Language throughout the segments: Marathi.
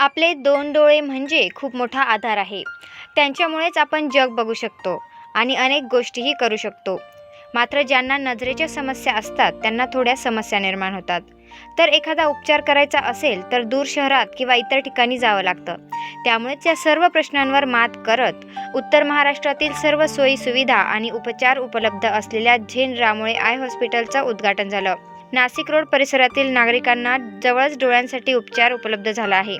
आपले दोन डोळे म्हणजे खूप मोठा आधार आहे. त्यांच्यामुळेच आपण जग बघू शकतो आणि अनेक गोष्टीही करू शकतो. मात्र ज्यांना नजरेच्या समस्या असतात त्यांना थोड्या समस्या निर्माण होतात. तर एखादा उपचार करायचा असेल तर दूर शहरात किंवा इतर ठिकाणी जावं लागतं. त्यामुळेच या सर्व प्रश्नांवर मात करत उत्तर महाराष्ट्रातील सर्व सोयी सुविधा आणि उपचार उपलब्ध असलेल्या झेन रामोळे आय हॉस्पिटलचं उद्घाटन झालं. नाशिक रोड परिसरातील नागरिकांना जवळच डोळ्यांसाठी उपचार उपलब्ध झाला आहे.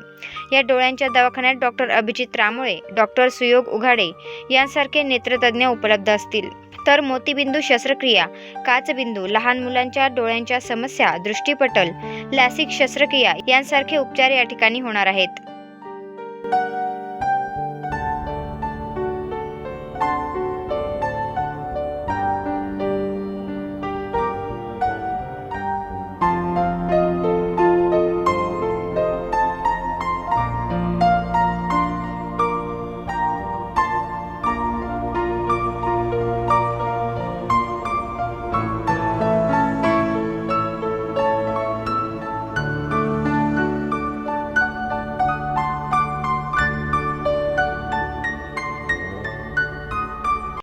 या डोळ्यांच्या दवाखान्यात डॉक्टर अभिजित रामोळे डॉक्टर सुयोग उघाडे यांसारखे नेत्रतज्ञ उपलब्ध असतील. तर मोतीबिंदू शस्त्रक्रिया काचबिंदू लहान मुलांच्या डोळ्यांच्या समस्या दृष्टीपटल लॅसिक शस्त्रक्रिया यांसारखे उपचार या ठिकाणी होणार आहेत.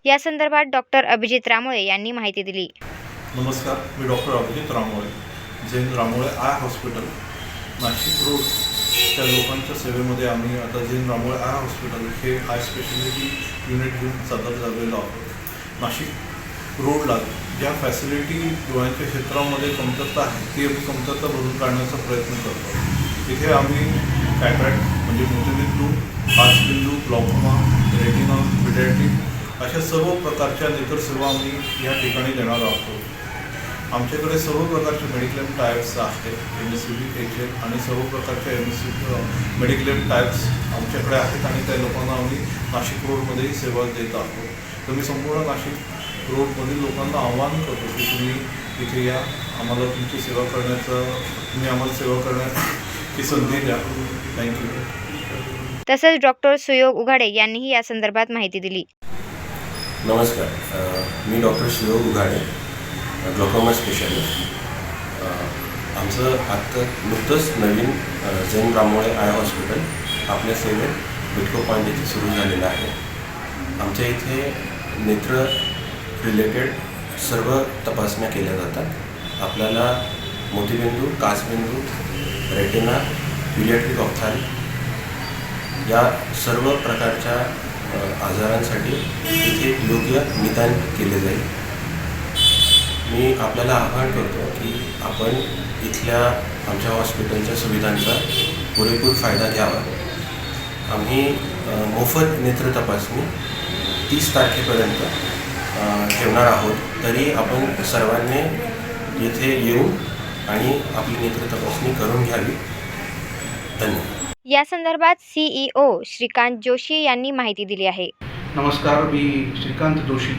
या संदर्भात डॉक्टर अभिजित रामोळे यांनी माहिती दिली. नमस्कार मी doctor Abhijit Ramole Jain Ramole eye hospital Nashik road. त्या लोकांच्या सेवेमध्ये आम्ही आता जैन रामोळे आय हॉस्पिटल हे हाय स्पेशालिटी युनिट घेऊन सदर झालेलो आहोत. नाशिक रोडला ज्या फॅसिलिटी डोळ्यांच्या क्षेत्रामध्ये कमतरता आहे ती आम्ही कमतरता भरून काढण्याचा प्रयत्न करतो तिथे आम्ही कॅटरॅक्ट म्हणजे मोतीबिंदू हातबिंदू ग्लॉकोमा रेटिना पिडॅटिक अशा सर्व प्रकारच्या सेवा आम्ही या ठिकाणी देणार आहोत. आमच्याकडे सर्व प्रकारचे मेडिक्लेम टायप्स आहेत M S C B H L आणि सर्व प्रकारच्या M S C mediclaim types आमच्याकडे आहेत आणि त्या लोकांना आम्ही नाशिक रोडमध्येही सेवा देत आहोत. तर मी संपूर्ण नाशिक रोडमधील लोकांना आव्हान करतो की तुम्ही इथे या. आम्हाला तुमची सेवा करण्याचं तुम्ही आम्हाला सेवा करण्याची संधी द्या. थँक्यू तसेच डॉक्टर सुयोग उघाडे यांनीही या संदर्भात माहिती दिली. नमस्कार. मी doctor Shiv Ughade glaucoma specialist आमचं आत्ता नुकतंच नवीन जैन रामोळे आय हॉस्पिटल आपल्या सेवेत बिटको पॉईंट येथे सुरू झालेलं आहे. आमच्या इथे नेत्र रिलेटेड सर्व तपासण्या केल्या जातात. आपल्याला मोतीबिंदू काचबिंदू रेटिना पिरियाट्रिक ऑप्थाल या सर्व प्रकारच्या आजारांसाठी तिथे योग्य निदान केले जाईल. मी आपल्याला आवाहन करतो की आपण इथल्या आमच्या हॉस्पिटलच्या सुविधांचा पुरेपूर फायदा घ्यावा. आम्ही मोफत नेत्र तपासणी तीस तारखेपर्यंत ठेवणार आहोत. तरी आपण सर्वांनी येथे येऊन आणि आपली नेत्र तपासणी करून घ्यावी. धन्यवाद. या संदर्भात सीईओ श्रीकांत जोशी यांनी माहिती दिली आहे. नमस्कार मी श्रीकांत जोशी.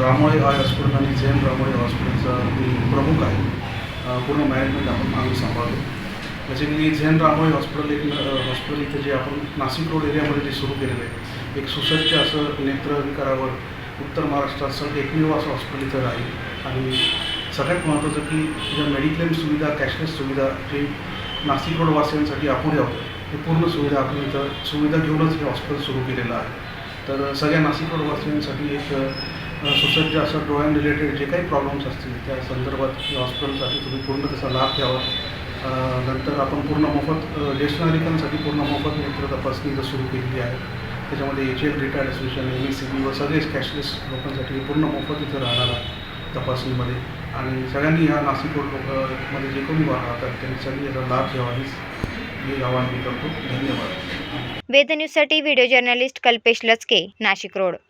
रामोळे ऑय हॉस्पिटल आणि जैन रामोळे हॉस्पिटलचा मी प्रमुख आहे. पूर्ण मॅनेजमेंट आपण आम्ही सांभाळतो. म्हणजे बेसिकली झेन रामोळे हॉस्पिटल एक हॉस्पिटल इथे जे आपण नाशिक रोड एरियामध्ये जे सुरू केलेलं आहे एक सुसज्ज असं नेत्र विकारावर उत्तर महाराष्ट्रात सगळं एकमेव असं हॉस्पिटल इथं आहे आणि सगळ्यात महत्त्वाचं की ज्या मेडिक्लेम सुविधा कॅशलेस सुविधा जे नाशिक रोड वासियांसाठी अपुऱ्या होत्या हे पूर्ण सुविधा आपण इथं सुविधा घेऊनच हे हॉस्पिटल सुरू केलेलं आहे. तर सगळ्या नाशिकवर वाचण्यासाठी एक सुसज्ज असं डोळ्यां रिलेटेड जे काही प्रॉब्लेम्स असतील त्या संदर्भात हॉस्पिटलसाठी तुम्ही पूर्ण त्याचा लाभ घ्यावा. नंतर आपण पूर्ण मोफत ज्येष्ठ नागरिकांसाठी पूर्ण मोफत नेत्र तपासणी इथं सुरू केलेली आहे त्याच्यामध्ये H L retired association M S C B व सगळेच कॅशलेस लोकांसाठी पूर्ण मोफत इथं राहणार आहे तपासणीमध्ये. आणि सगळ्यांनी ह्या नाशिक रोड लोक- मध्ये जे कोणी राहतात त्यांनी सगळी याचा लाभ घ्यावा हीच मी आवाहन करतो. धन्यवाद. वेद न्यूजसाठी व्हिडिओ जर्नलिस्ट कल्पेश लचके नाशिक रोड.